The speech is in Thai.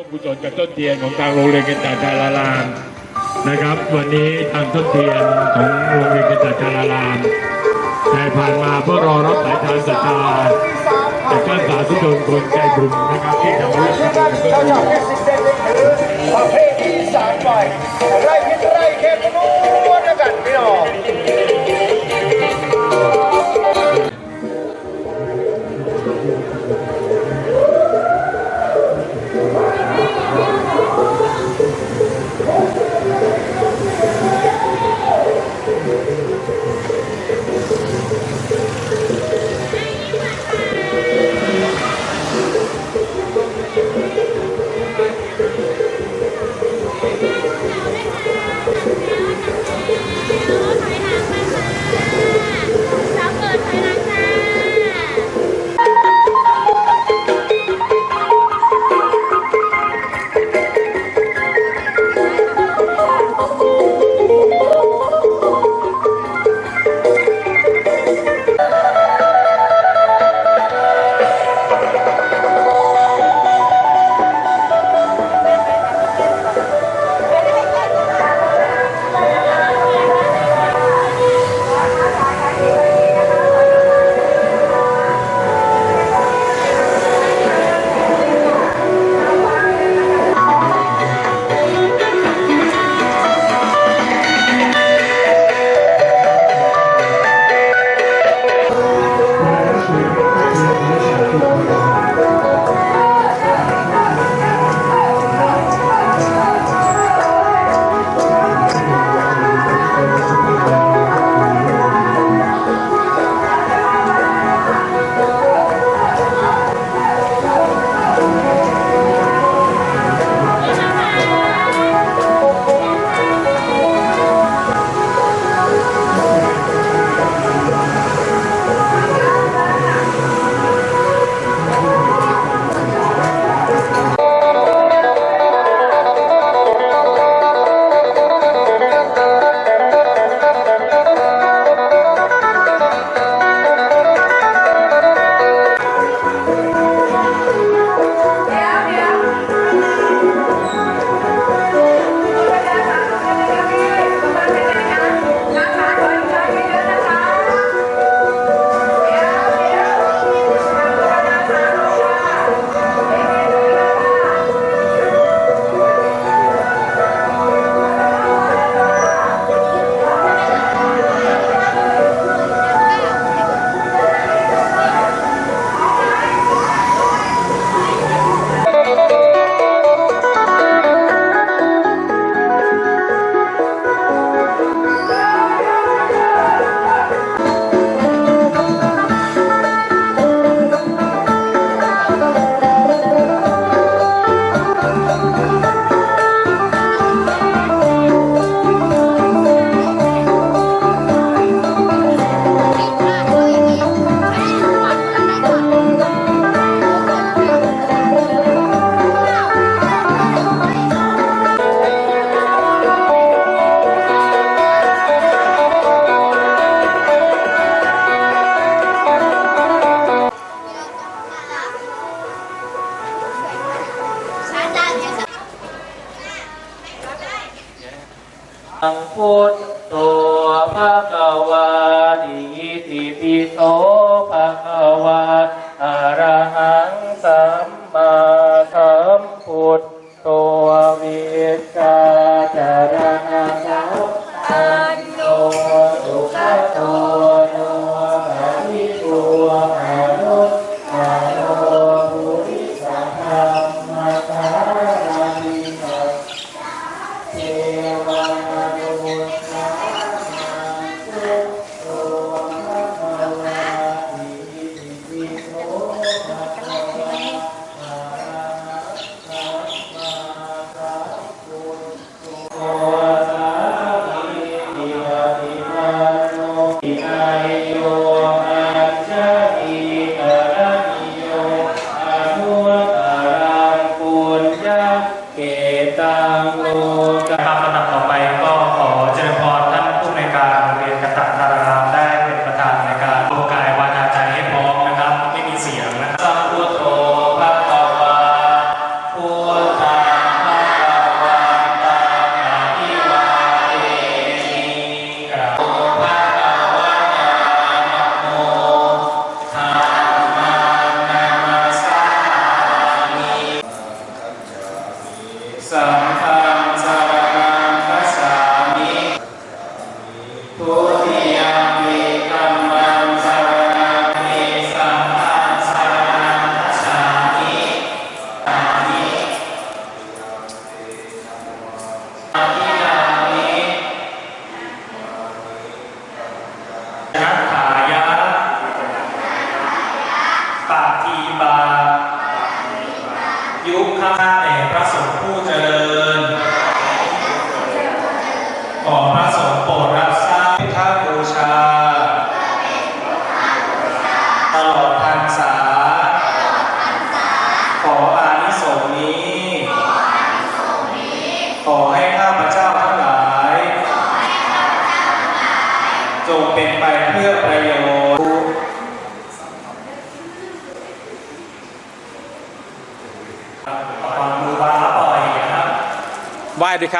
วมกุศลกับต้นเทียนของทางโรงเรียนกระจาจารารามนะครับ วันนี้ทางต้นเทียนของโรงเรียนกระจจารารามได้ผ่านมาเพื่อรอรับสายทานศรัทธาจากท่านสาธุชนคนใจบุญนะครับที่ทำร่วมกันกับต้นเจ้าเทีชายนเพชรสิบเดนประเภทที่สามไปไร่พิษไร่เขตพนุนกันพี่น้อง งพุทโตภะคะวาติสิปิโสภะคะวาอะระหังสัมมาสัมพุทธ ก่พระสงฆ์ผู้เจริญ ขอพระสงฆ์โปรดรับทราบพิธากูชา ตลอดพรรษา ขออานิสงส์นี้ ขอให้ข้าพเจ้าทั้งหลาย จงเป็นไปเพื่อประโยชน์ วางมือวางแล้วปล่อยนะครับไหว้ด้วยครับ